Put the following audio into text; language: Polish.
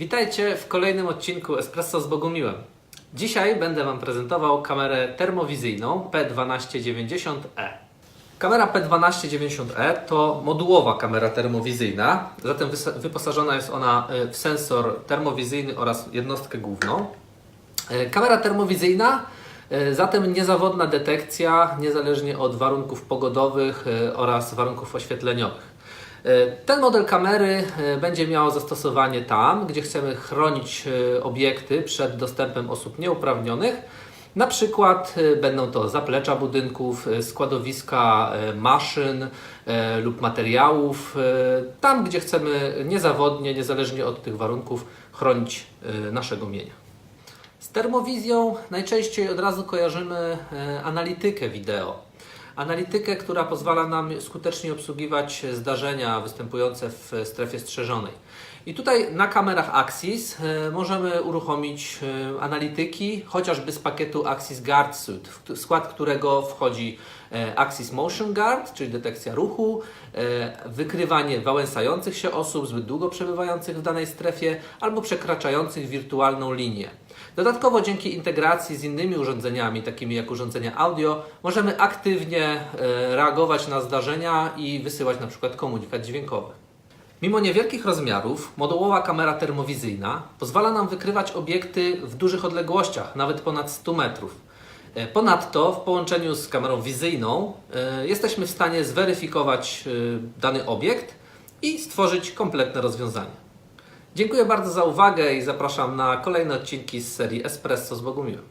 Witajcie w kolejnym odcinku Espresso z Bogumiłem. Dzisiaj będę Wam prezentował kamerę termowizyjną P1290E. Kamera P1290E to modułowa kamera termowizyjna, zatem wyposażona jest ona e, w sensor termowizyjny oraz jednostkę główną. E, Kamera termowizyjna, e, zatem niezawodna detekcja niezależnie od warunków pogodowych oraz warunków oświetleniowych. E, Ten model kamery e, będzie miał zastosowanie tam, gdzie chcemy chronić e, obiekty przed dostępem osób nieuprawnionych. Na przykład będą to zaplecza budynków, składowiska maszyn lub materiałów, tam gdzie chcemy niezawodnie, niezależnie od tych warunków, chronić naszego mienia. Z termowizją najczęściej od razu kojarzymy analitykę wideo. Analitykę, która pozwala nam skutecznie obsługiwać zdarzenia występujące w strefie strzeżonej. I tutaj na kamerach Axis e, możemy uruchomić e, analityki, chociażby z pakietu Axis Guard Suite, w skład którego wchodzi e, Axis Motion Guard, czyli detekcja ruchu, wykrywanie wałęsających się osób zbyt długo przebywających w danej strefie albo przekraczających wirtualną linię. Dodatkowo dzięki integracji z innymi urządzeniami, takimi jak urządzenia audio, możemy aktywnie e, reagować na zdarzenia i wysyłać na przykład komunikat dźwiękowy. Mimo niewielkich rozmiarów, modułowa kamera termowizyjna pozwala nam wykrywać obiekty w dużych odległościach, nawet ponad 100 metrów. E, Ponadto w połączeniu z kamerą wizyjną e, jesteśmy w stanie zweryfikować dany obiekt i stworzyć kompletne rozwiązanie. Dziękuję bardzo za uwagę i zapraszam na kolejne odcinki z serii Espresso z Bogumiłem.